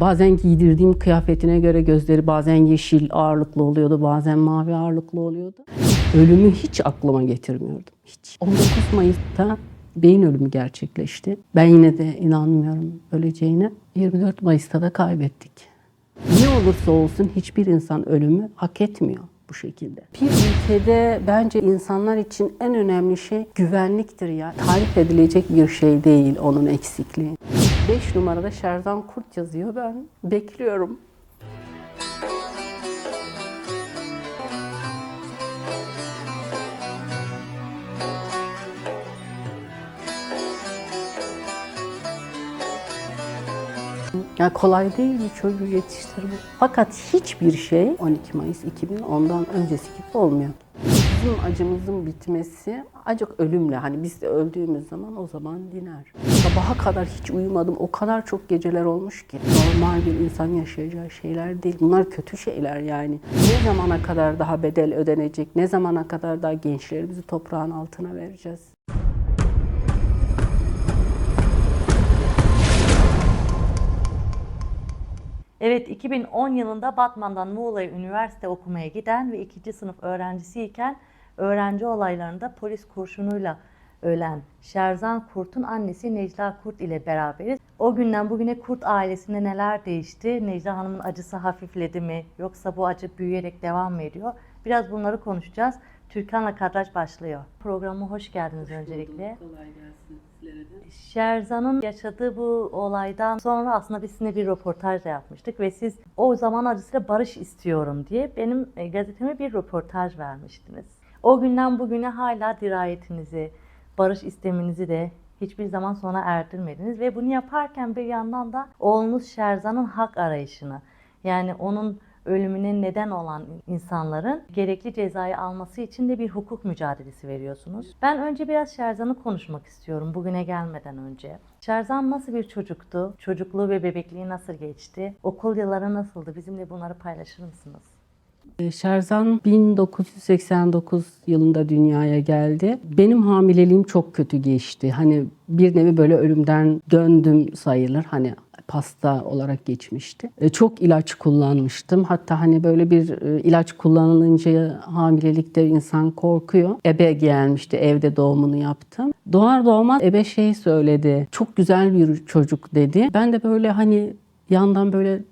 Bazen giydirdiğim kıyafetine göre gözleri bazen yeşil ağırlıklı oluyordu, bazen mavi ağırlıklı oluyordu. Ölümü hiç aklıma getirmiyordum. Hiç. 19 Mayıs'ta beyin ölümü gerçekleşti. Ben yine de inanmıyorum öleceğine. 24 Mayıs'ta da kaybettik. Ne olursa olsun hiçbir insan ölümü hak etmiyor bu şekilde. Bir ülkede bence insanlar için en önemli şey güvenliktir ya. Tarif edilecek bir şey değil onun eksikliği. 5 numarada Şerzan Kurt yazıyor. Ben bekliyorum. Ya kolay değil bir çocuğu yetiştirmek. Fakat hiçbir şey 12 Mayıs 2010'dan öncesi gibi olmuyor. Bizim acımızın bitmesi ancak ölümle hani biz de öldüğümüz zaman o zaman diner. Sabaha kadar hiç uyumadım. O kadar çok geceler olmuş ki. Normal bir insan yaşayacağı şeyler değil. Bunlar kötü şeyler yani. Ne zamana kadar daha bedel ödenecek? Ne zamana kadar daha gençlerimizi toprağın altına vereceğiz? Evet, 2010 yılında Batman'dan Muğla'ya üniversite okumaya giden ve ikinci sınıf öğrencisiyken öğrenci olaylarında polis kurşunuyla ölen Şerzan Kurt'un annesi Necla Kurt ile beraberiz. O günden bugüne Kurt ailesinde neler değişti? Necla Hanım'ın acısı hafifledi mi? Yoksa bu acı büyüyerek devam mı ediyor? Biraz bunları konuşacağız. Türkan'la kadraj başlıyor. Programa hoş geldiniz öncelikle. Kolay gelsin sizlere de. Şerzan'ın yaşadığı bu olaydan sonra aslında biz sizinle bir röportaj da yapmıştık ve siz o zaman acısıyla barış istiyorum diye benim e, gazeteme bir röportaj vermiştiniz. O günden bugüne hala dirayetinizi, barış isteminizi de hiçbir zaman sona erdirmediniz ve bunu yaparken bir yandan da oğlunuz Şerzan'ın hak arayışını yani onun ölümüne neden olan insanların gerekli cezayı alması için de bir hukuk mücadelesi veriyorsunuz. Ben önce biraz Şerzan'ı konuşmak istiyorum bugüne gelmeden önce. Şerzan nasıl bir çocuktu? Çocukluğu ve bebekliği nasıl geçti? Okul yılları nasıldı? Bizimle bunları paylaşır mısınız? Ee, Şerzan 1989 yılında dünyaya geldi. Benim hamileliğim çok kötü geçti. Hani bir nevi böyle ölümden döndüm sayılır. Hani pasta olarak geçmişti. E, Çok ilaç kullanmıştım. Hatta hani böyle bir e, ilaç kullanılınca hamilelikte insan korkuyor. Ebe gelmişti. Evde doğumunu yaptım. Doğar doğmaz ebe şey söyledi. Çok güzel bir çocuk dedi. Ben de böyle hani yandan böyle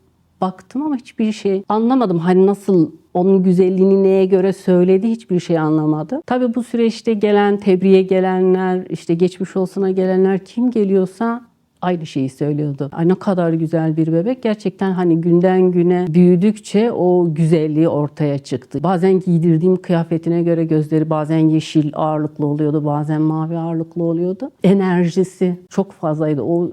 baktım ama hiçbir şey anlamadım. Hani nasıl onun güzelliğini neye göre söyledi hiçbir şey anlamadım. Tabii bu süreçte gelen, tebriğe gelenler, işte geçmiş olsuna gelenler kim geliyorsa aynı şeyi söylüyordu. Ay ne kadar güzel bir bebek. Gerçekten hani günden güne büyüdükçe o güzelliği ortaya çıktı. Bazen giydirdiğim kıyafetine göre gözleri bazen yeşil ağırlıklı oluyordu, bazen mavi ağırlıklı oluyordu. Enerjisi çok fazlaydı. O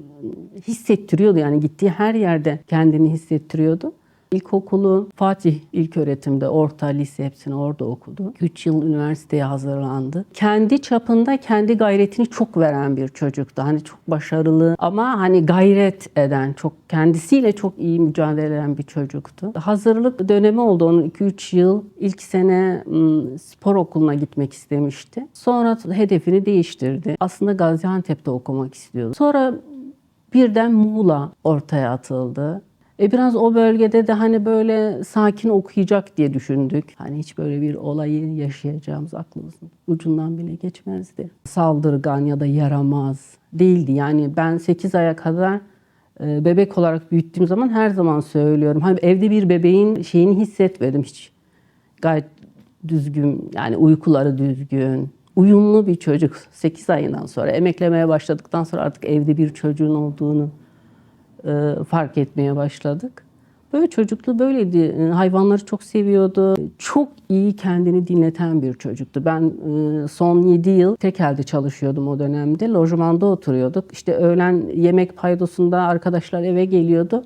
hissettiriyordu yani gittiği her yerde kendini hissettiriyordu. İlkokulu Fatih İlköğretim'de, orta, lise hepsini orada okudu. 3 yıl üniversiteye hazırlandı. Kendi çapında kendi gayretini çok veren bir çocuktu. Hani çok başarılı ama hani gayret eden, çok kendisiyle çok iyi mücadele eden bir çocuktu. Hazırlık dönemi oldu onun 2-3 yıl. İlk sene spor okuluna gitmek istemişti. Sonra hedefini değiştirdi. Aslında Gaziantep'te okumak istiyordu. Sonra birden Muğla ortaya atıldı. E biraz o bölgede de hani böyle sakin okuyacak diye düşündük. Hani hiç böyle bir olayı yaşayacağımız aklımızın ucundan bile geçmezdi. Saldırgan ya da yaramaz değildi. Yani ben 8 aya kadar e, bebek olarak büyüttüğüm zaman her zaman söylüyorum. Hani evde bir bebeğin şeyini hissetmedim hiç. Gayet düzgün yani uykuları düzgün, uyumlu bir çocuk 8 ayından sonra emeklemeye başladıktan sonra artık evde bir çocuğun olduğunu e, fark etmeye başladık. Böyle çocukluğu böyleydi. E, Hayvanları çok seviyordu. Çok iyi kendini dinleten bir çocuktu. Ben e, son 7 yıl tek elde çalışıyordum o dönemde. Lojmanda oturuyorduk. İşte öğlen yemek paydosunda arkadaşlar eve geliyordu.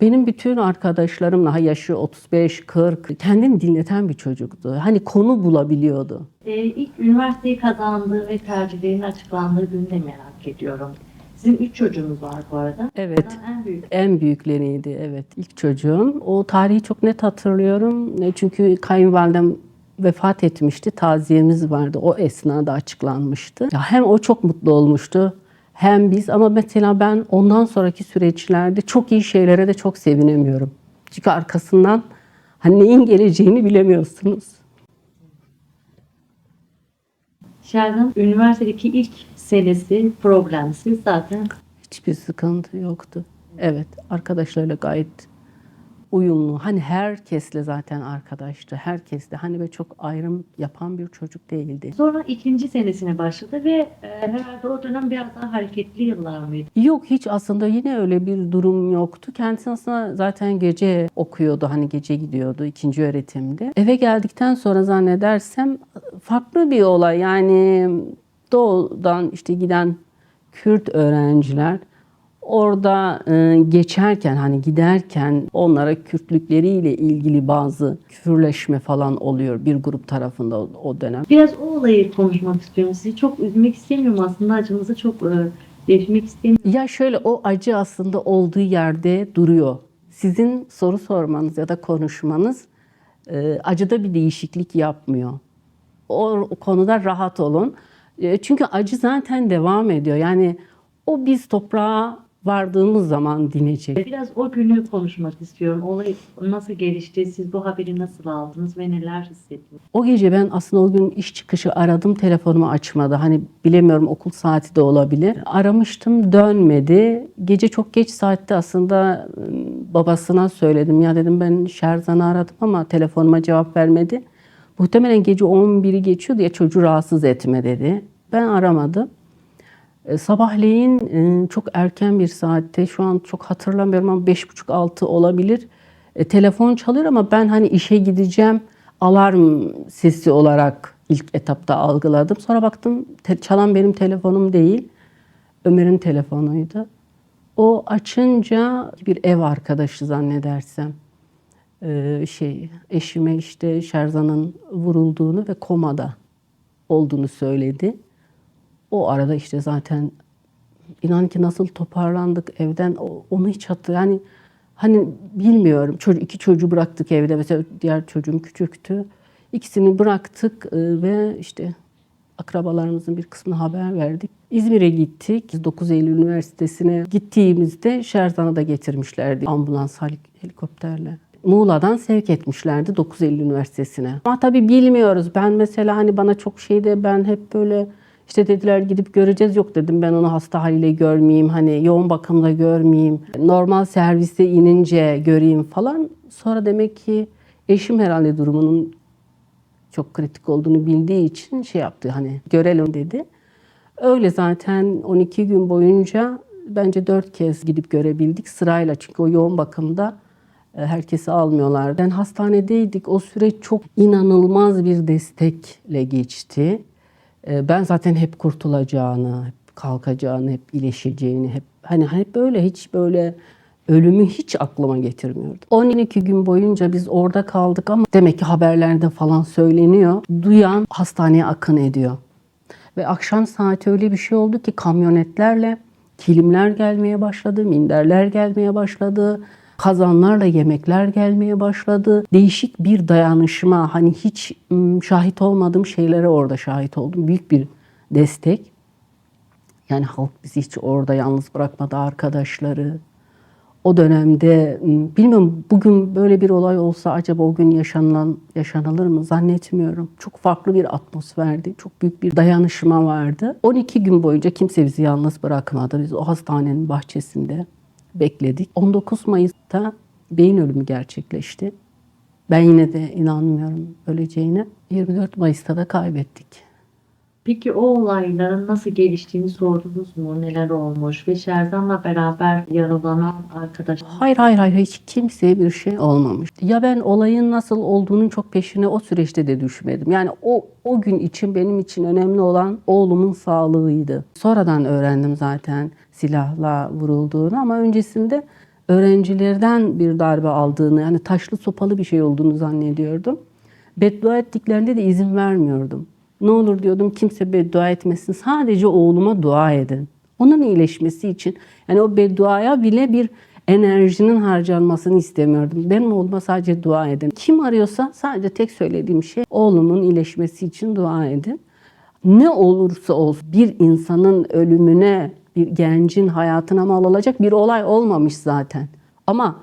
Benim bütün arkadaşlarımla ha yaşı 35, 40 kendini dinleten bir çocuktu. Hani konu bulabiliyordu. Ee, ilk üniversiteyi kazandığı ve tercihlerinin açıklandığı günü de merak ediyorum. Sizin üç çocuğunuz var bu arada. Evet. En büyük. En büyükleriydi evet ilk çocuğum. O tarihi çok net hatırlıyorum. E, Çünkü kayınvalidem vefat etmişti. Taziyemiz vardı. O esnada açıklanmıştı. Ya hem o çok mutlu olmuştu hem biz ama mesela ben ondan sonraki süreçlerde çok iyi şeylere de çok sevinemiyorum. Çünkü arkasından hani neyin geleceğini bilemiyorsunuz. Şerdan üniversitedeki ilk senesi problemsiz zaten. Hiçbir sıkıntı yoktu. Evet, arkadaşlarıyla gayet uyumlu. Hani herkesle zaten arkadaştı. Herkesle. Hani böyle çok ayrım yapan bir çocuk değildi. Sonra ikinci senesine başladı ve e, herhalde o dönem biraz daha hareketli yıllar mıydı? Yok hiç aslında yine öyle bir durum yoktu. Kendisi aslında zaten gece okuyordu. Hani gece gidiyordu ikinci öğretimde. Eve geldikten sonra zannedersem farklı bir olay. Yani doğudan işte giden Kürt öğrenciler orada e, geçerken hani giderken onlara Kürtlükleriyle ilgili bazı küfürleşme falan oluyor bir grup tarafında o, o dönem. Biraz o olayı konuşmak istiyorum. Sizi çok üzmek istemiyorum aslında acınızı çok e, istemiyorum. Ya şöyle o acı aslında olduğu yerde duruyor. Sizin soru sormanız ya da konuşmanız e, acıda bir değişiklik yapmıyor. O, o konuda rahat olun. E, çünkü acı zaten devam ediyor. Yani o biz toprağa vardığımız zaman dinecek. Biraz o günü konuşmak istiyorum. Olay nasıl gelişti? Siz bu haberi nasıl aldınız ve neler hissettiniz? O gece ben aslında o gün iş çıkışı aradım telefonumu açmadı. Hani bilemiyorum okul saati de olabilir. Aramıştım dönmedi. Gece çok geç saatte aslında ıı, babasına söyledim. Ya dedim ben Şerzan'ı aradım ama telefonuma cevap vermedi. Muhtemelen gece 11'i geçiyordu ya çocuğu rahatsız etme dedi. Ben aramadım. E, Sabahleyin e, çok erken bir saatte şu an çok hatırlamıyorum ama beş buçuk altı olabilir. E, telefon çalıyor ama ben hani işe gideceğim alarm sesi olarak ilk etapta algıladım. Sonra baktım çalan benim telefonum değil. Ömer'in telefonuydu. O açınca bir ev arkadaşı zannedersem şey eşime işte Şerzan'ın vurulduğunu ve komada olduğunu söyledi. O arada işte zaten inan ki nasıl toparlandık evden onu hiç hatır yani hani bilmiyorum çocuk iki çocuğu bıraktık evde mesela diğer çocuğum küçüktü ikisini bıraktık e, ve işte akrabalarımızın bir kısmına haber verdik. İzmir'e gittik. 9 Eylül Üniversitesi'ne gittiğimizde Şerzan'ı da getirmişlerdi ambulans helik- helikopterle. Muğla'dan sevk etmişlerdi 9 Eylül Üniversitesi'ne. Ama tabii bilmiyoruz. Ben mesela hani bana çok şeyde ben hep böyle işte dediler gidip göreceğiz. Yok dedim ben onu hasta haliyle görmeyeyim. Hani yoğun bakımda görmeyeyim. Normal serviste inince göreyim falan. Sonra demek ki eşim herhalde durumunun çok kritik olduğunu bildiği için şey yaptı hani görelim dedi. Öyle zaten 12 gün boyunca bence 4 kez gidip görebildik sırayla çünkü o yoğun bakımda e, herkesi almıyorlar. Ben hastanedeydik. O süreç çok inanılmaz bir destekle geçti. E, Ben zaten hep kurtulacağını, hep kalkacağını, hep iyileşeceğini, hep hani hep böyle hiç böyle ölümü hiç aklıma getirmiyordum. 12 gün boyunca biz orada kaldık ama demek ki haberlerde falan söyleniyor. Duyan hastaneye akın ediyor. Ve akşam saati öyle bir şey oldu ki kamyonetlerle kilimler gelmeye başladı, minderler gelmeye başladı. Kazanlarla yemekler gelmeye başladı. Değişik bir dayanışma, hani hiç şahit olmadığım şeylere orada şahit oldum. Büyük bir destek. Yani halk bizi hiç orada yalnız bırakmadı arkadaşları. O dönemde bilmiyorum bugün böyle bir olay olsa acaba o gün yaşanılan yaşanılır mı zannetmiyorum. Çok farklı bir atmosferdi. Çok büyük bir dayanışma vardı. 12 gün boyunca kimse bizi yalnız bırakmadı. Biz o hastanenin bahçesinde bekledik. 19 Mayıs'ta beyin ölümü gerçekleşti. Ben yine de inanmıyorum öleceğine. 24 Mayıs'ta da kaybettik. Peki o olayların nasıl geliştiğini sordunuz mu? Neler olmuş? Ve Şerzan'la beraber yaralanan arkadaş Hayır hayır hayır hiç kimseye bir şey olmamış. Ya ben olayın nasıl olduğunun çok peşine o süreçte de düşmedim. Yani o o gün için benim için önemli olan oğlumun sağlığıydı. Sonradan öğrendim zaten silahla vurulduğunu ama öncesinde öğrencilerden bir darbe aldığını yani taşlı sopalı bir şey olduğunu zannediyordum. Beddua ettiklerinde de izin vermiyordum. Ne olur diyordum kimse beddua etmesin. Sadece oğluma dua edin. Onun iyileşmesi için yani o bedduaya bile bir enerjinin harcanmasını istemiyordum. Benim oğluma sadece dua edin. Kim arıyorsa sadece tek söylediğim şey oğlumun iyileşmesi için dua edin. Ne olursa olsun bir insanın ölümüne bir gencin hayatına mal olacak bir olay olmamış zaten. Ama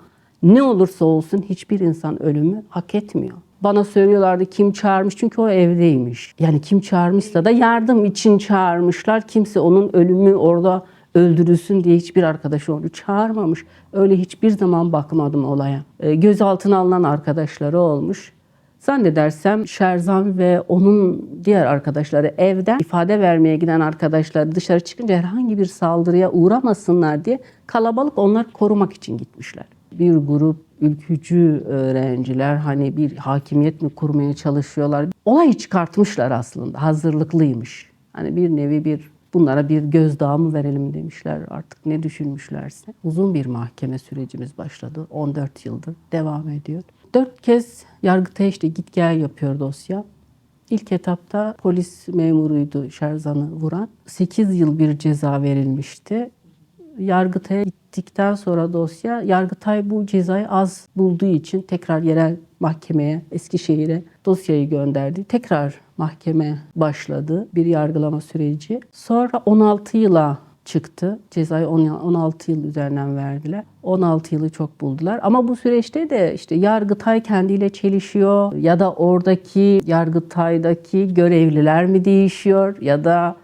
ne olursa olsun hiçbir insan ölümü hak etmiyor. Bana söylüyorlardı kim çağırmış çünkü o evdeymiş. Yani kim çağırmışsa da yardım için çağırmışlar. Kimse onun ölümü orada öldürülsün diye hiçbir arkadaşı onu çağırmamış. Öyle hiçbir zaman bakmadım olaya. E, gözaltına alınan arkadaşları olmuş. Zannedersem Şerzan ve onun diğer arkadaşları evden ifade vermeye giden arkadaşlar dışarı çıkınca herhangi bir saldırıya uğramasınlar diye kalabalık onları korumak için gitmişler. Bir grup ülkücü öğrenciler hani bir hakimiyet mi kurmaya çalışıyorlar. Olayı çıkartmışlar aslında. Hazırlıklıymış. Hani bir nevi bir bunlara bir gözdağı mı verelim demişler artık ne düşünmüşlerse. Uzun bir mahkeme sürecimiz başladı. 14 yıldır devam ediyor. Dört kez yargıtaya işte git gel yapıyor dosya. İlk etapta polis memuruydu Şerzan'ı vuran. 8 yıl bir ceza verilmişti. Yargıtay'a gittikten sonra dosya, Yargıtay bu cezayı az bulduğu için tekrar yerel mahkemeye, Eskişehir'e dosyayı gönderdi. Tekrar mahkeme başladı, bir yargılama süreci. Sonra 16 yıla çıktı. Cezayı 10 16 yıl üzerinden verdiler. 16 yılı çok buldular. Ama bu süreçte de işte Yargıtay kendiyle çelişiyor ya da oradaki Yargıtay'daki görevliler mi değişiyor ya da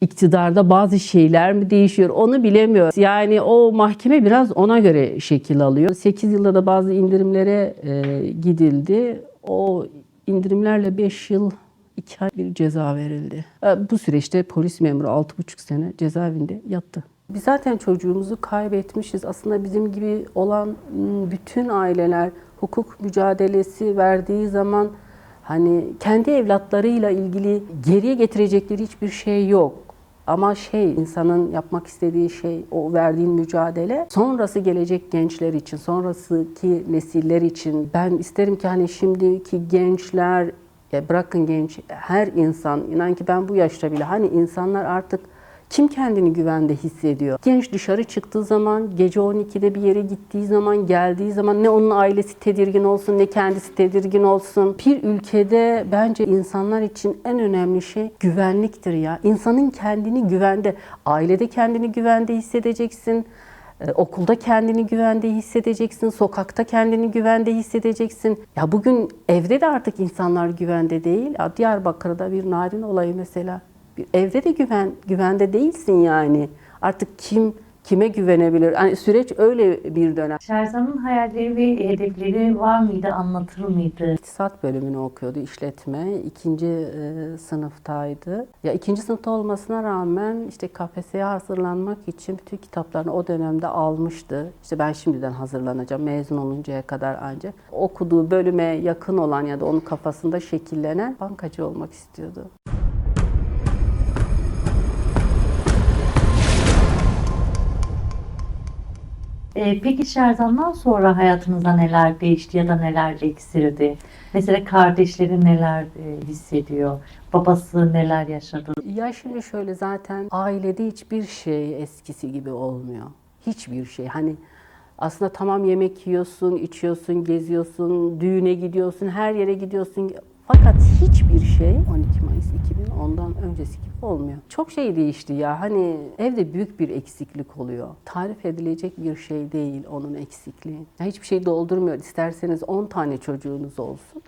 iktidarda bazı şeyler mi değişiyor onu bilemiyoruz. Yani o mahkeme biraz ona göre şekil alıyor. 8 yılda da bazı indirimlere e, gidildi. O indirimlerle 5 yıl 2 ay bir ceza verildi. E, bu süreçte polis memuru 6,5 sene cezaevinde yattı. Biz zaten çocuğumuzu kaybetmişiz. Aslında bizim gibi olan m, bütün aileler hukuk mücadelesi verdiği zaman hani kendi evlatlarıyla ilgili geriye getirecekleri hiçbir şey yok. Ama şey insanın yapmak istediği şey o verdiğin mücadele sonrası gelecek gençler için, sonrasıki nesiller için. Ben isterim ki hani şimdiki gençler ya bırakın genç her insan inan ki ben bu yaşta bile hani insanlar artık kim kendini güvende hissediyor? Genç dışarı çıktığı zaman, gece 12'de bir yere gittiği zaman, geldiği zaman ne onun ailesi tedirgin olsun ne kendisi tedirgin olsun. Bir ülkede bence insanlar için en önemli şey güvenliktir ya. İnsanın kendini güvende, ailede kendini güvende hissedeceksin. Ee, Okulda kendini güvende hissedeceksin, sokakta kendini güvende hissedeceksin. Ya bugün evde de artık insanlar güvende değil. Ya Diyarbakır'da bir narin olayı mesela. Evde de güven güvende değilsin yani. Artık kim kime güvenebilir? Yani süreç öyle bir dönem. Şerzan'ın hayalleri ve hedefleri var mıydı, anlatır mıydı? İktisat bölümünü okuyordu, işletme. ikinci e, sınıftaydı. Ya ikinci sınıfta olmasına rağmen işte KPSS'ye hazırlanmak için bütün kitaplarını o dönemde almıştı. İşte ben şimdiden hazırlanacağım mezun oluncaya kadar ancak. Okuduğu bölüme yakın olan ya da onun kafasında şekillenen bankacı olmak istiyordu. Ee, peki Şerzan'dan sonra hayatınızda neler değişti ya da neler eksildi? Mesela kardeşleri neler e, hissediyor? Babası neler yaşadı? Ya şimdi şöyle zaten ailede hiçbir şey eskisi gibi olmuyor. Hiçbir şey. Hani aslında tamam yemek yiyorsun, içiyorsun, geziyorsun, düğüne gidiyorsun, her yere gidiyorsun. Fakat hiçbir şey 12 Mayıs 2010'dan öncesi gibi olmuyor. Çok şey değişti ya. Hani evde büyük bir eksiklik oluyor. Tarif edilecek bir şey değil onun eksikliği. Ya hiçbir şey doldurmuyor. İsterseniz 10 tane çocuğunuz olsun.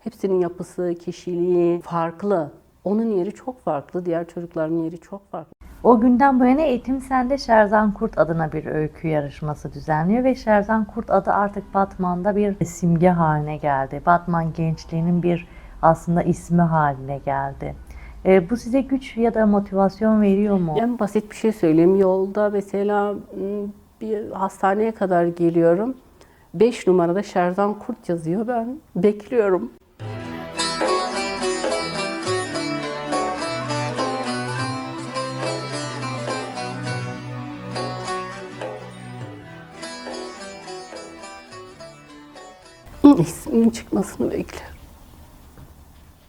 Hepsinin yapısı, kişiliği farklı. Onun yeri çok farklı, diğer çocukların yeri çok farklı. O günden bu yana Eğitim Sende Şerzan Kurt adına bir öykü yarışması düzenliyor ve Şerzan Kurt adı artık Batman'da bir simge haline geldi. Batman gençliğinin bir aslında ismi haline geldi. E, bu size güç ya da motivasyon veriyor mu? En basit bir şey söyleyeyim. Yolda mesela m, bir hastaneye kadar geliyorum. 5 numarada Şerzan Kurt yazıyor. Ben bekliyorum. İsminin çıkmasını bekliyorum.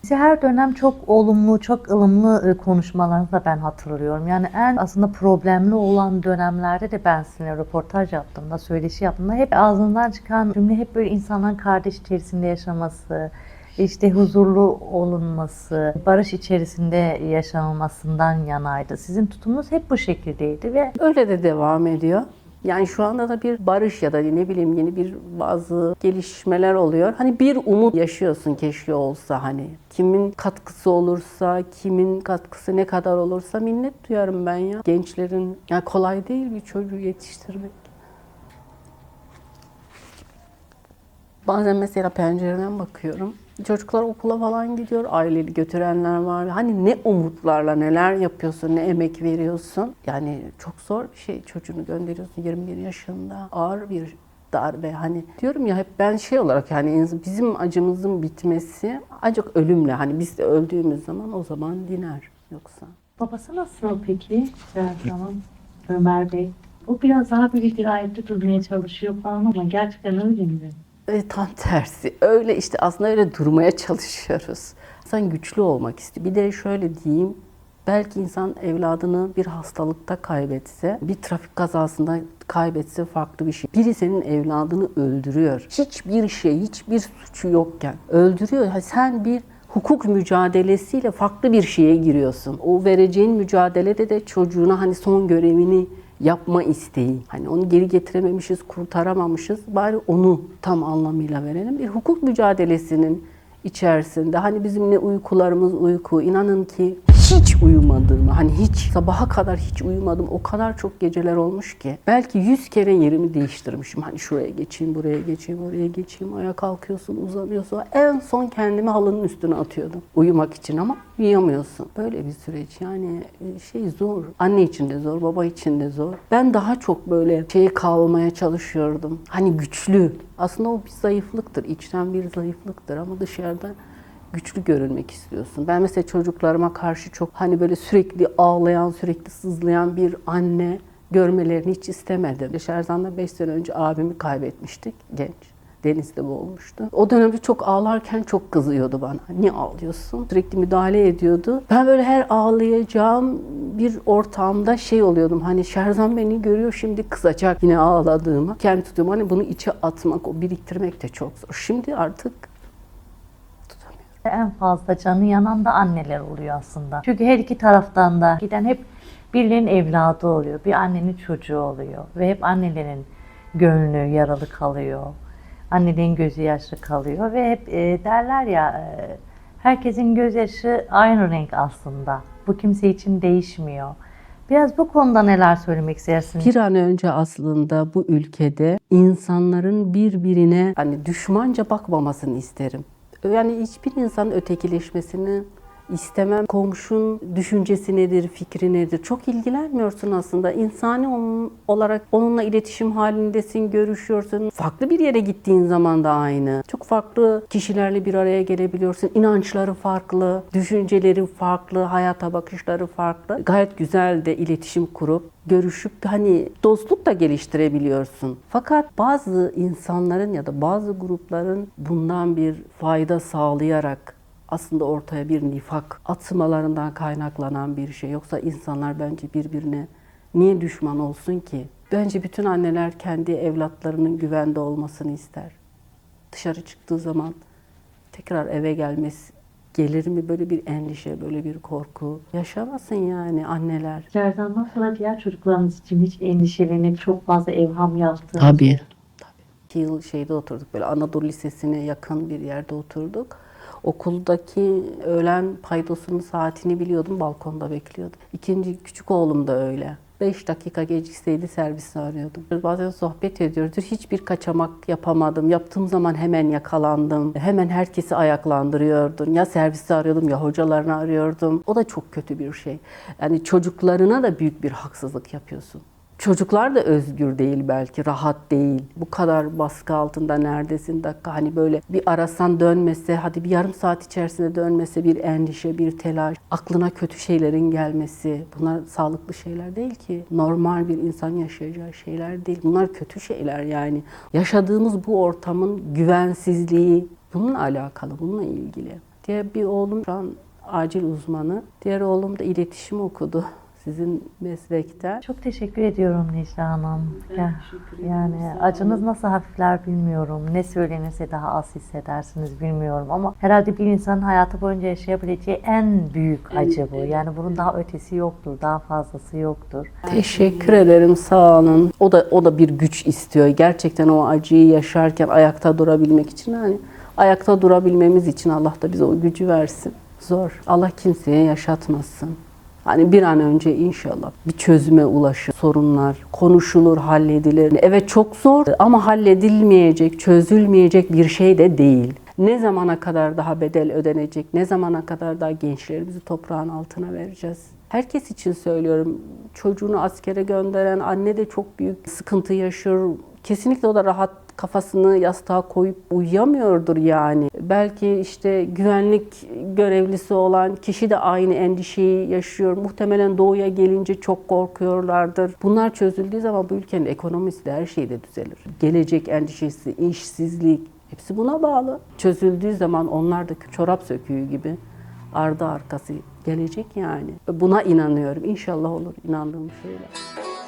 Size her dönem çok olumlu, çok ılımlı e, konuşmalarınızı da ben hatırlıyorum. Yani en aslında problemli olan dönemlerde de ben sizinle röportaj yaptığımda, söyleşi yaptığımda hep ağzından çıkan cümle hep böyle insanların kardeş içerisinde yaşaması, işte huzurlu olunması, barış içerisinde yaşanılmasından yanaydı. Sizin tutumunuz hep bu şekildeydi ve Öyle de devam ediyor. Yani şu anda da bir barış ya da ne bileyim yeni bir bazı gelişmeler oluyor. Hani bir umut yaşıyorsun keşke olsa hani. Kimin katkısı olursa, kimin katkısı ne kadar olursa minnet duyarım ben ya. Gençlerin, ya kolay değil bir çocuğu yetiştirmek. Bazen mesela pencereden bakıyorum. Çocuklar okula falan gidiyor, aileli götürenler var. Hani ne umutlarla neler yapıyorsun, ne emek veriyorsun. Yani çok zor bir şey. Çocuğunu gönderiyorsun 21 yaşında. Ağır bir darbe. Hani diyorum ya hep ben şey olarak yani bizim acımızın bitmesi ancak ölümle. Hani biz de öldüğümüz zaman o zaman diner yoksa. Babası nasıl peki Serkan Ömer Bey? O biraz daha böyle dirayetli durmaya çalışıyor falan ama gerçekten öyle mi? E, tam tersi. Öyle işte aslında öyle durmaya çalışıyoruz. İnsan güçlü olmak istiyor. Bir de şöyle diyeyim. Belki insan evladını bir hastalıkta kaybetse, bir trafik kazasında kaybetse farklı bir şey. Biri senin evladını öldürüyor. Hiçbir şey, hiçbir suçu yokken öldürüyor. Ha, Sen bir hukuk mücadelesiyle farklı bir şeye giriyorsun. O vereceğin mücadelede de çocuğuna hani son görevini yapma isteği. Hani onu geri getirememişiz, kurtaramamışız. Bari onu tam anlamıyla verelim. Bir hukuk mücadelesinin içerisinde hani bizim ne uykularımız uyku. İnanın ki hiç uyumadığımı, hani hiç sabaha kadar hiç uyumadım. O kadar çok geceler olmuş ki. Belki yüz kere yerimi değiştirmişim. Hani şuraya geçeyim, buraya geçeyim, oraya geçeyim. Ayağa kalkıyorsun, uzanıyorsun. En son kendimi halının üstüne atıyordum. Uyumak için ama uyuyamıyorsun. Böyle bir süreç yani e, şey zor. Anne için de zor, baba için de zor. Ben daha çok böyle şeyi kavramaya çalışıyordum. Hani güçlü. Aslında o bir zayıflıktır. içten bir zayıflıktır ama dışarıda güçlü görünmek istiyorsun. Ben mesela çocuklarıma karşı çok hani böyle sürekli ağlayan, sürekli sızlayan bir anne görmelerini hiç istemedim. Şerzan'da 5 sene önce abimi kaybetmiştik genç. Denizde boğulmuştu. O dönemde çok ağlarken çok kızıyordu bana. Niye ağlıyorsun? Sürekli müdahale ediyordu. Ben böyle her ağlayacağım bir ortamda şey oluyordum. Hani Şerzan beni görüyor şimdi kızacak yine ağladığımı. Kendi tutuyorum. Hani bunu içe atmak, o biriktirmek de çok zor. Şimdi artık. En fazla canı yanan da anneler oluyor aslında. Çünkü her iki taraftan da giden hep birilerinin evladı oluyor, bir annenin çocuğu oluyor ve hep annelerin gönlü yaralı kalıyor. Annelerin gözü yaşlı kalıyor ve hep e, derler ya e, herkesin gözyaşı aynı renk aslında. Bu kimse için değişmiyor. Biraz bu konuda neler söylemek istersiniz? Bir an önce aslında bu ülkede insanların birbirine hani düşmanca bakmamasını isterim. Yani hiçbir insan ötekileşmesini istemem. Komşun düşüncesi nedir, fikri nedir? Çok ilgilenmiyorsun aslında. İnsani olarak onunla iletişim halindesin, görüşüyorsun. Farklı bir yere gittiğin zaman da aynı. Çok farklı kişilerle bir araya gelebiliyorsun. İnançları farklı, düşünceleri farklı, hayata bakışları farklı. Gayet güzel de iletişim kurup görüşüp hani dostluk da geliştirebiliyorsun. Fakat bazı insanların ya da bazı grupların bundan bir fayda sağlayarak aslında ortaya bir nifak atmalarından kaynaklanan bir şey. Yoksa insanlar bence birbirine niye düşman olsun ki? Bence bütün anneler kendi evlatlarının güvende olmasını ister. Dışarı çıktığı zaman tekrar eve gelmesi gelir mi böyle bir endişe, böyle bir korku? Yaşamasın yani anneler. Serkan'dan sonra diğer çocuklarınız için hiç endişelenip çok fazla evham yaptığınız Tabii. oldu. İki yıl şeyde oturduk böyle Anadolu Lisesi'ne yakın bir yerde oturduk. Okuldaki öğlen paydosunun saatini biliyordum, balkonda bekliyordum. İkinci küçük oğlum da öyle. 5 dakika gecikseydi servisi arıyordum. Bazen sohbet ediyoruz. Hiçbir kaçamak yapamadım. Yaptığım zaman hemen yakalandım. Hemen herkesi ayaklandırıyordum. Ya servisi arıyordum ya hocalarını arıyordum. O da çok kötü bir şey. Yani çocuklarına da büyük bir haksızlık yapıyorsun. Çocuklar da özgür değil belki, rahat değil. Bu kadar baskı altında neredesin dakika hani böyle bir arasan dönmese, hadi bir yarım saat içerisinde dönmese bir endişe, bir telaş, aklına kötü şeylerin gelmesi. Bunlar sağlıklı şeyler değil ki. Normal bir insan yaşayacağı şeyler değil. Bunlar kötü şeyler yani. Yaşadığımız bu ortamın güvensizliği bununla alakalı, bununla ilgili. Diğer bir oğlum şu an acil uzmanı. Diğer oğlum da iletişim okudu. Sizin meslekten. Çok teşekkür ediyorum Necla Hanım. Ya, yani acınız nasıl hafifler bilmiyorum. Ne söylenirse daha az hissedersiniz bilmiyorum ama herhalde bir insanın hayatı boyunca yaşayabileceği en büyük acı bu. Yani bunun daha ötesi yoktur, daha fazlası yoktur. Teşekkür ederim sağ olun. O da o da bir güç istiyor. Gerçekten o acıyı yaşarken ayakta durabilmek için hani ayakta durabilmemiz için Allah da bize o gücü versin. Zor. Allah kimseye yaşatmasın. Hani bir an önce inşallah bir çözüme ulaşır. Sorunlar konuşulur, halledilir. Evet çok zor ama halledilmeyecek, çözülmeyecek bir şey de değil. Ne zamana kadar daha bedel ödenecek? Ne zamana kadar daha gençlerimizi toprağın altına vereceğiz? Herkes için söylüyorum. Çocuğunu askere gönderen anne de çok büyük sıkıntı yaşıyor. Kesinlikle o da rahat kafasını yastığa koyup uyuyamıyordur yani. Belki işte güvenlik görevlisi olan kişi de aynı endişeyi yaşıyor. Muhtemelen doğuya gelince çok korkuyorlardır. Bunlar çözüldüğü zaman bu ülkenin ekonomisi de her şey de düzelir. Gelecek endişesi, işsizlik hepsi buna bağlı. Çözüldüğü zaman onlar da çorap söküğü gibi ardı arkası gelecek yani. Buna inanıyorum. İnşallah olur inandığım şeyler.